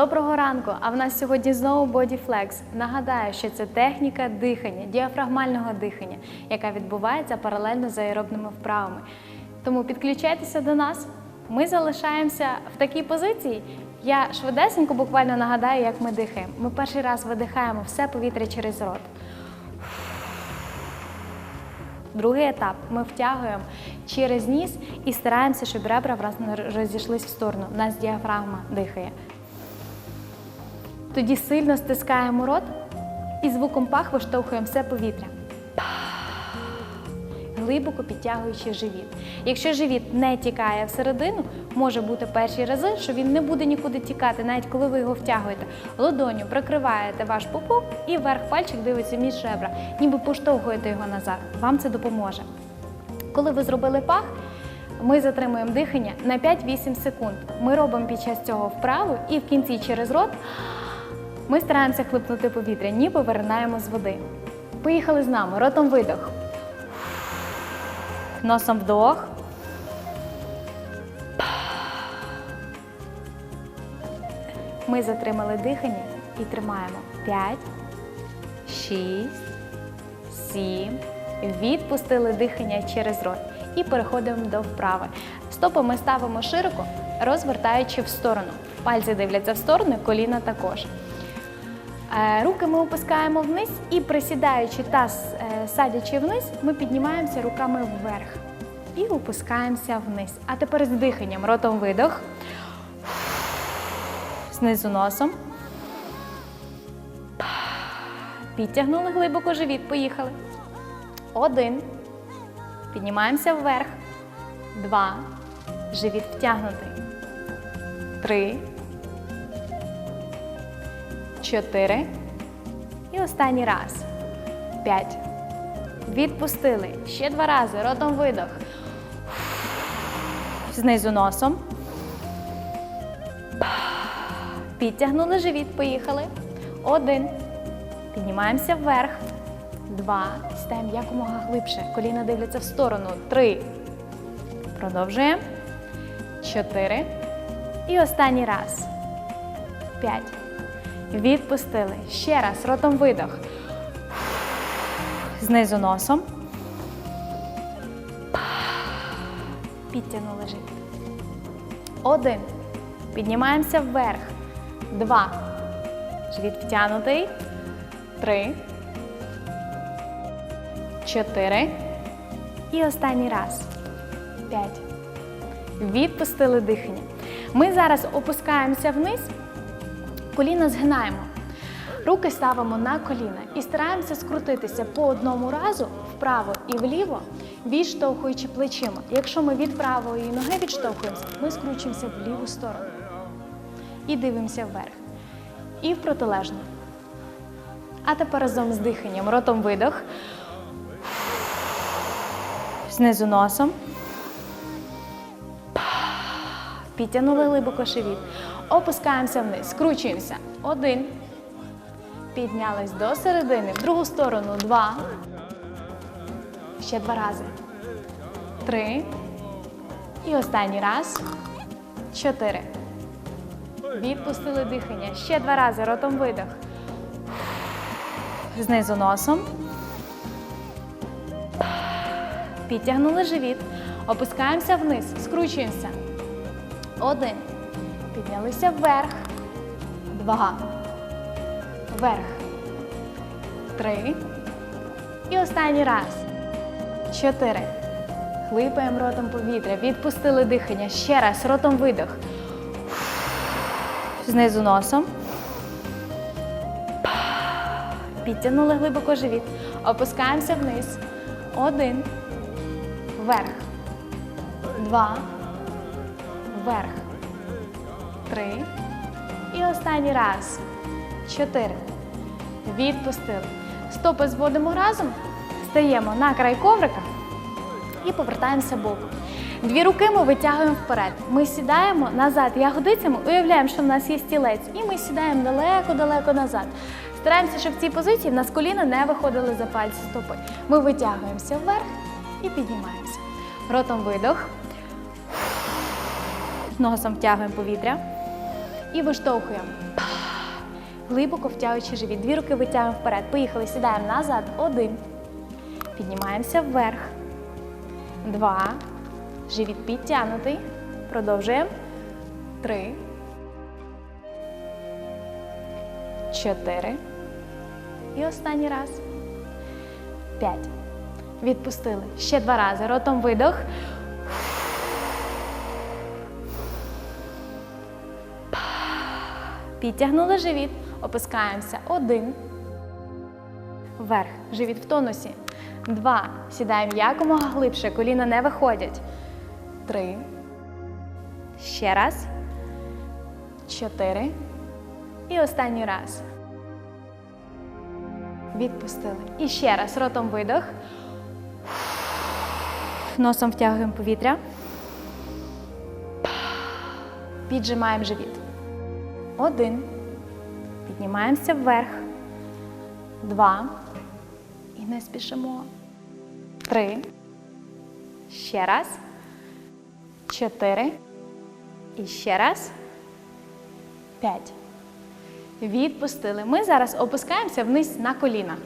Доброго ранку! А в нас сьогодні знову Body Flex. Нагадаю, що це техніка дихання, діафрагмального дихання, яка відбувається паралельно з аеробними вправами. Тому підключайтеся до нас. Ми залишаємося в такій позиції. Я швидесенько буквально нагадаю, як ми дихаємо. Ми перший раз видихаємо все повітря через рот. Другий етап ми втягуємо через ніс і стараємося, щоб ребра в нас не розійшлись в сторону. У нас діафрагма дихає. Тоді сильно стискаємо рот і звуком пах виштовхуємо все повітря. Глибоко підтягуючи живіт. Якщо живіт не тікає всередину, може бути перші рази, що він не буде нікуди тікати, навіть коли ви його втягуєте. Ладоню прикриваєте ваш пупок і вверх пальчик дивиться між ребра, ніби поштовхуєте його назад. Вам це допоможе. Коли ви зробили пах, ми затримуємо дихання на 5-8 секунд. Ми робимо під час цього вправу і в кінці через рот ми стараємося хлипнути повітря, ніби виринаємо з води. Поїхали з нами. Ротом видох. Носом вдох. Ми затримали дихання і тримаємо 5, 6, 7. Відпустили дихання через рот. І переходимо до вправи. Стопи ми ставимо широко, розвертаючи в сторону. Пальці дивляться в сторону, коліна також. Е, Руки ми опускаємо вниз і присідаючи та с- е, садячи вниз, ми піднімаємося руками вверх і опускаємося вниз. А тепер з диханням. Ротом видох. Знизу носом. Підтягнули глибоко живіт. Поїхали. Один. Піднімаємося вверх. Два. Живіт втягнутий. Три. Чотири. І останній раз. П'ять. Відпустили. Ще два рази. Ротом видох. Знизу носом. Підтягнули живіт. Поїхали. Один. Піднімаємося вверх. Два. Стаємо якомога глибше. Коліна дивляться в сторону. Три. Продовжуємо. Чотири. І останній раз. П'ять. Відпустили. Ще раз. Ротом видох. Знизу носом. Підтягнули живіт. Один. Піднімаємося вверх. Два. Живіт втягнутий. Три. Чотири. І останній раз. П'ять. Відпустили дихання. Ми зараз опускаємося вниз, коліна згинаємо. Руки ставимо на коліна і стараємося скрутитися по одному разу вправо і вліво, відштовхуючи плечима. Якщо ми від правої ноги відштовхуємося, ми скручуємося в ліву сторону і дивимося вверх. І в протилежну. А тепер разом з диханням. Ротом видох. Знизу носом. Підтягнули глибоко живіт. Опускаємося вниз. Скручуємося. Один. Піднялись до середини. В другу сторону. Два. Ще два рази. Три. І останній раз. Чотири. Відпустили дихання. Ще два рази. Ротом видох. Знизу носом. Підтягнули живіт. Опускаємося вниз. Скручуємося. Один. Піднялися вверх. Два. Вверх. Три. І останній раз. Чотири. Хлипаємо ротом повітря. Відпустили дихання. Ще раз. Ротом видох. Знизу носом. Підтягнули глибоко живіт. Опускаємося вниз. Один. Вверх. Два. Вверх. Три. І останній раз. Чотири. Відпустили. Стопи зводимо разом. Стаємо на край коврика і повертаємося боком. Дві руки ми витягуємо вперед. Ми сідаємо назад ягодицями, уявляємо, що в нас є стілець, і ми сідаємо далеко-далеко назад. Стараємося, щоб в цій позиції в нас коліна не виходили за пальці стопи. Ми витягуємося вверх і піднімаємося. Ротом видох. Носом втягуємо повітря. І виштовхуємо. Глибоко втягуючи живіт. Дві руки витягуємо вперед. Поїхали. Сідаємо назад. Один. Піднімаємося вверх. Два. Живіт підтягнутий. Продовжуємо. Три. Чотири. І останній раз. П'ять. Відпустили. Ще два рази. Ротом видох. Підтягнули живіт. Опускаємося. Один. Вверх. Живіт в тонусі. Два. Сідаємо якомога глибше. Коліна не виходять. Три. Ще раз. Чотири. І останній раз. Відпустили. І ще раз. Ротом видох. Носом втягуємо повітря. Піджимаємо живіт. Один. Піднімаємося вверх. Два. І не спішимо. Три. Ще раз. Чотири. І ще раз. П'ять. Відпустили. Ми зараз опускаємося вниз на коліна.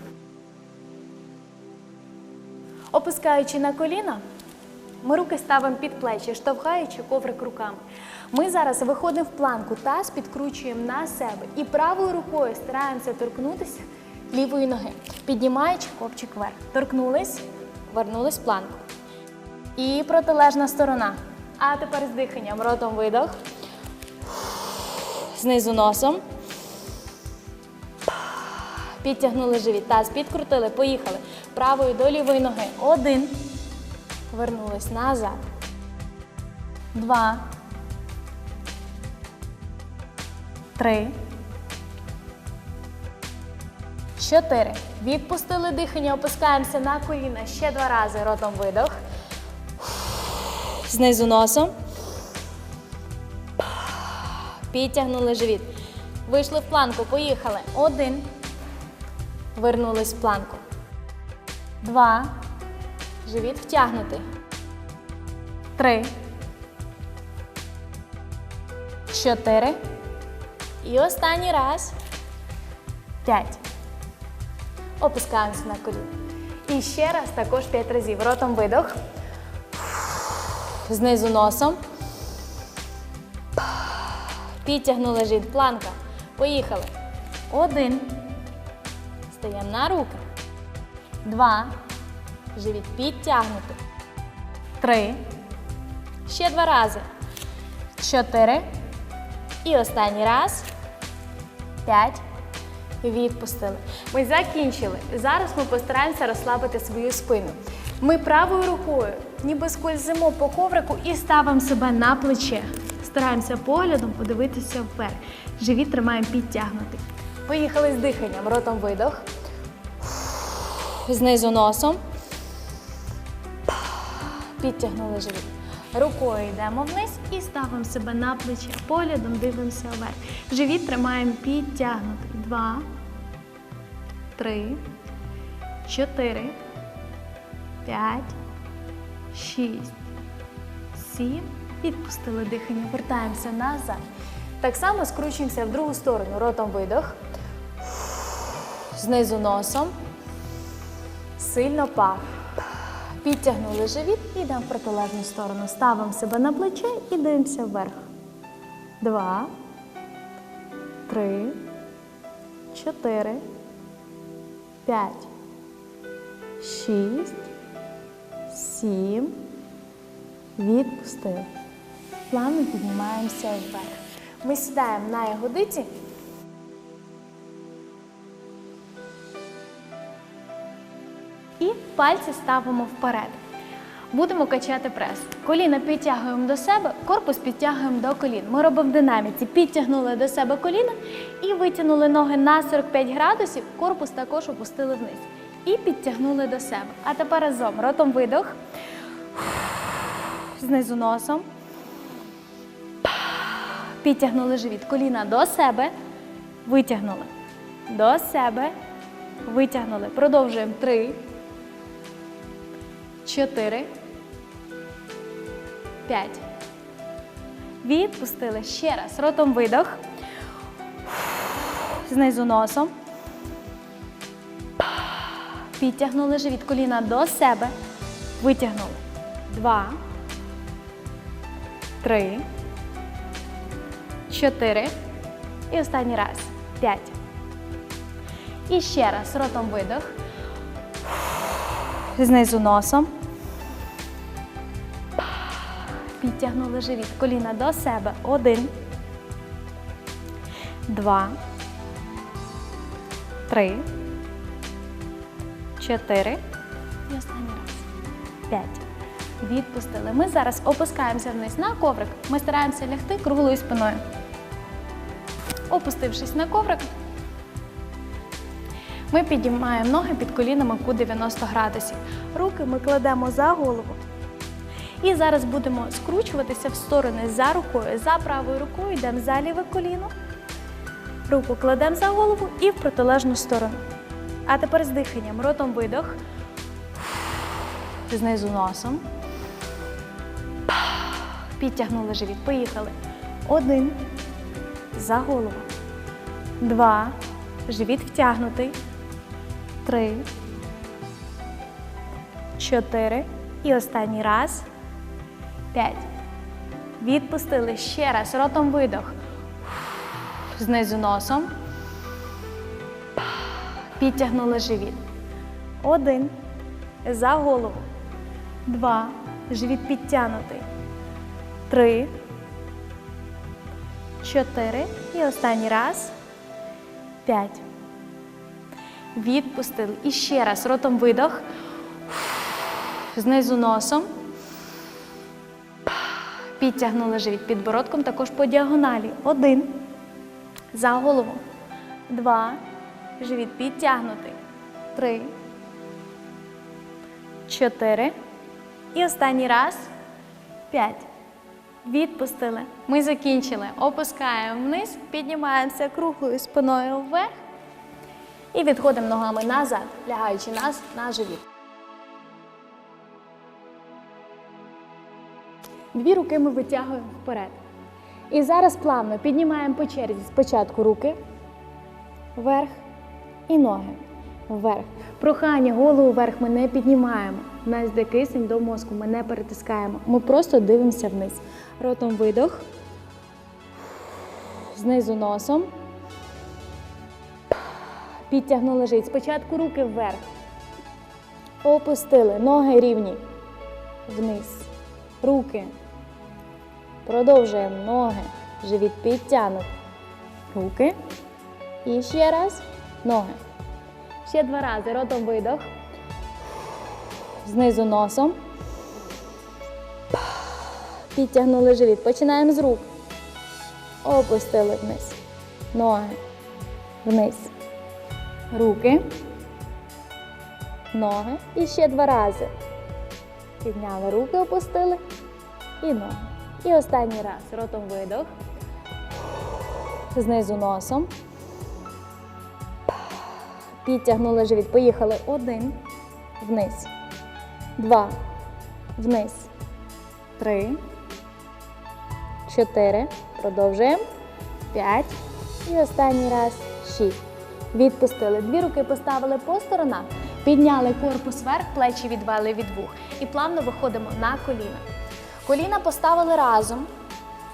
Опускаючи на коліна, ми руки ставимо під плечі, штовхаючи коврик руками. Ми зараз виходимо в планку, таз підкручуємо на себе і правою рукою стараємося торкнутися лівої ноги, піднімаючи копчик вверх. Торкнулись, вернулись в планку. І протилежна сторона. А тепер з диханням. Ротом видох. Знизу носом. Підтягнули живіт. Таз підкрутили. Поїхали. Правою до лівої ноги. Один. Вернулись назад. Два. Три. Чотири. Відпустили дихання, опускаємося на коліна. Ще два рази. Ротом видох. Знизу носом. Підтягнули живіт. Вийшли в планку. Поїхали. Один. Вернулись в планку. Два. Живіт втягнутий. Три. Чотири. І останній раз. П'ять. Опускаємося на коліна. І ще раз також п'ять разів. Ротом видох. Знизу носом. Підтягнули живіт. Планка. Поїхали. Один. Стаємо на руки. Два. Живіт підтягнути. Три. Ще два рази. Чотири. І останній раз. П'ять. Відпустили. Ми закінчили. Зараз ми постараємося розслабити свою спину. Ми правою рукою ніби скользимо по коврику і ставимо себе на плече. Стараємося поглядом подивитися вверх. Живіт тримаємо підтягнутий. Поїхали з диханням. Ротом видох. Знизу носом. Підтягнули живіт. Рукою йдемо вниз і ставимо себе на плече. Поглядом дивимося вверх. Живіт тримаємо підтягнутий. Два, три, чотири, п'ять, шість, сім. Відпустили дихання. Вертаємося назад. Так само скручуємося в другу сторону. Ротом видох. Знизу носом. Сильно пах. Підтягнули живіт і йдемо в протилежну сторону. Ставимо себе на плече і дивимося вверх. Два, три, чотири, п'ять, шість, сім. Відпустили. Плавно піднімаємося вверх. Ми сідаємо на ягодиці. Пальці ставимо вперед. Будемо качати прес. Коліна підтягуємо до себе, корпус підтягуємо до колін. Ми робимо динаміці. Підтягнули до себе коліна і витягнули ноги на 45 градусів, корпус також опустили вниз. І підтягнули до себе. А тепер разом. Ротом видох. Знизу носом. Підтягнули живіт. Коліна до себе. Витягнули. До себе. Витягнули. Продовжуємо. Три. Чотири. П'ять. Відпустили. Ще раз. Ротом видох. Знизу носом. Підтягнули живіт коліна до себе. Витягнули. Два. Три. Чотири. І останній раз. П'ять. І ще раз. Ротом видох. Знизу носом. Підтягнули живіт. Коліна до себе. Один. Два. Три. Чотири. І останній раз. П'ять. Відпустили. Ми зараз опускаємося вниз на коврик. Ми стараємося лягти круглою спиною. Опустившись на коврик, ми підіймаємо ноги під колінами в кут 90 градусів. Руки ми кладемо за голову. І зараз будемо скручуватися в сторони за рукою. За правою рукою йдемо за ліве коліно. Руку кладемо за голову і в протилежну сторону. А тепер з диханням. Ротом видох. Знизу носом. Підтягнули живіт. Поїхали. Один. За голову. Два. Живіт втягнутий. Три. Чотири. І останній раз. П'ять. Відпустили ще раз. Ротом видох. Знизу носом. Підтягнули живіт. Один. За голову. Два. Живіт підтягнутий. Три. Чотири. І останній раз. П'ять. Відпустили. І ще раз. Ротом видох. Знизу носом. Підтягнули живіт підбородком також по діагоналі. Один. За голову. Два. Живіт підтягнутий. Три. Чотири. І останній раз. П'ять. Відпустили. Ми закінчили. Опускаємо вниз, піднімаємося круглою спиною вверх. І відходимо ногами назад, лягаючи нас на живіт. Дві руки ми витягуємо вперед. І зараз плавно піднімаємо по черзі спочатку руки вверх і ноги вверх. Прохання, голову вверх ми не піднімаємо. У нас йде кисень до мозку, ми не перетискаємо. Ми просто дивимося вниз. Ротом видох. Знизу носом. Підтягнули жить. Спочатку руки вверх. Опустили. Ноги рівні. Вниз. Руки. Продовжуємо ноги. Живіт підтягнут. Руки. І ще раз. Ноги. Ще два рази. Ротом видох. Знизу носом. Підтягнули живіт. Починаємо з рук. Опустили вниз. Ноги. Вниз. Руки. Ноги. І ще два рази. Підняли руки, опустили. І ноги. І останній раз. Ротом видох. Знизу носом. Підтягнули живіт. Поїхали. Один. Вниз. Два. Вниз. Три. Чотири. Продовжуємо. П'ять. І останній раз. Шість. Відпустили. Дві руки поставили по сторонах. Підняли корпус вверх, плечі відвели від вух. І плавно виходимо на коліна. Коліна поставили разом.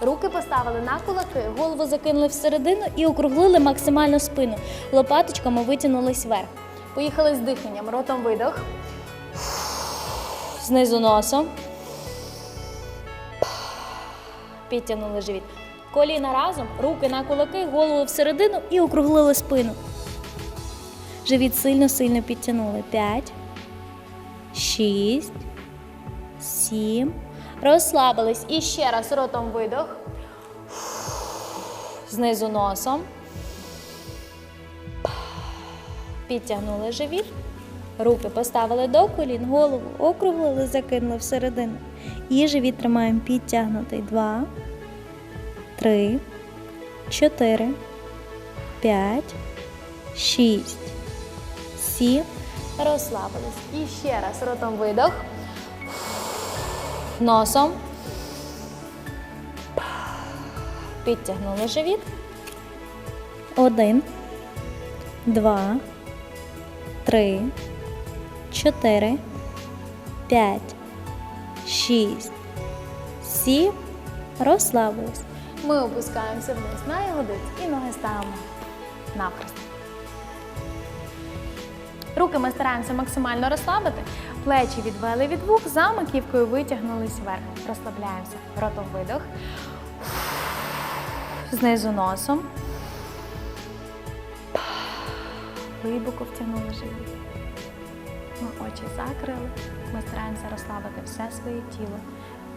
Руки поставили на кулаки, голову закинули всередину і округлили максимально спину. Лопаточками витягнулись вверх. Поїхали з диханням. Ротом видох. Знизу носом. Підтягнули живіт. Коліна разом, руки на кулаки, голову всередину і округлили спину. Живіт сильно-сильно підтягнули. П'ять, шість, сім. Розслабились. І ще раз ротом видох. Знизу носом. Підтягнули живіт. Руки поставили до колін, голову округлили, закинули всередину. І живіт тримаємо підтягнутий. Два, три, чотири, п'ять, шість, сім. Розслабились. І ще раз ротом видох. Носом. Підтягнули живіт. Один. два, три, чотири, п'ять, шість, сім. Розслабились. Ми опускаємося вниз на ягодиці і ноги ставимо навхрест. Руки ми стараємося максимально розслабити. Плечі відвели від вух, за маківкою витягнулись вверх. Розслабляємося. Ротом видох. Знизу носом. Глибоко втягнули живіт. Ми очі закрили. Ми стараємося розслабити все своє тіло.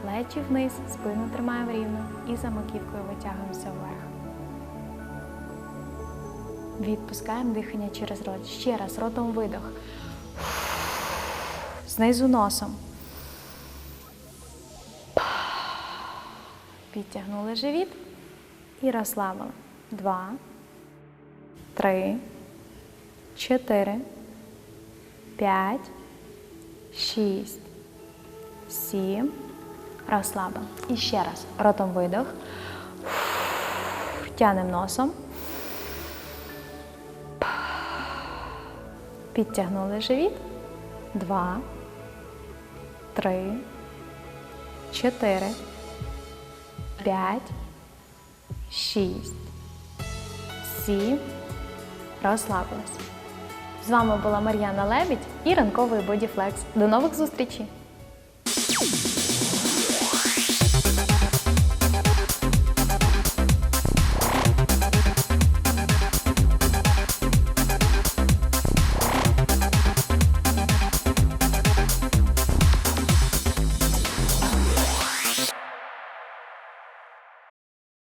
Плечі вниз, спину тримаємо рівно і за маківкою витягуємося вверх. Відпускаємо дихання через рот. Ще раз ротом видох. Знизу носом. Підтягнули живіт і розслабили. Два, три, чотири, п'ять, шість, сім. Розслабимо. І ще раз. Ротом видох. Тянемо носом. Підтягнули живіт. Два, три, чотири, п'ять, шість, сім. Розслабились. З вами була Мар'яна Лебідь і ранковий бодіфлекс. До нових зустрічей!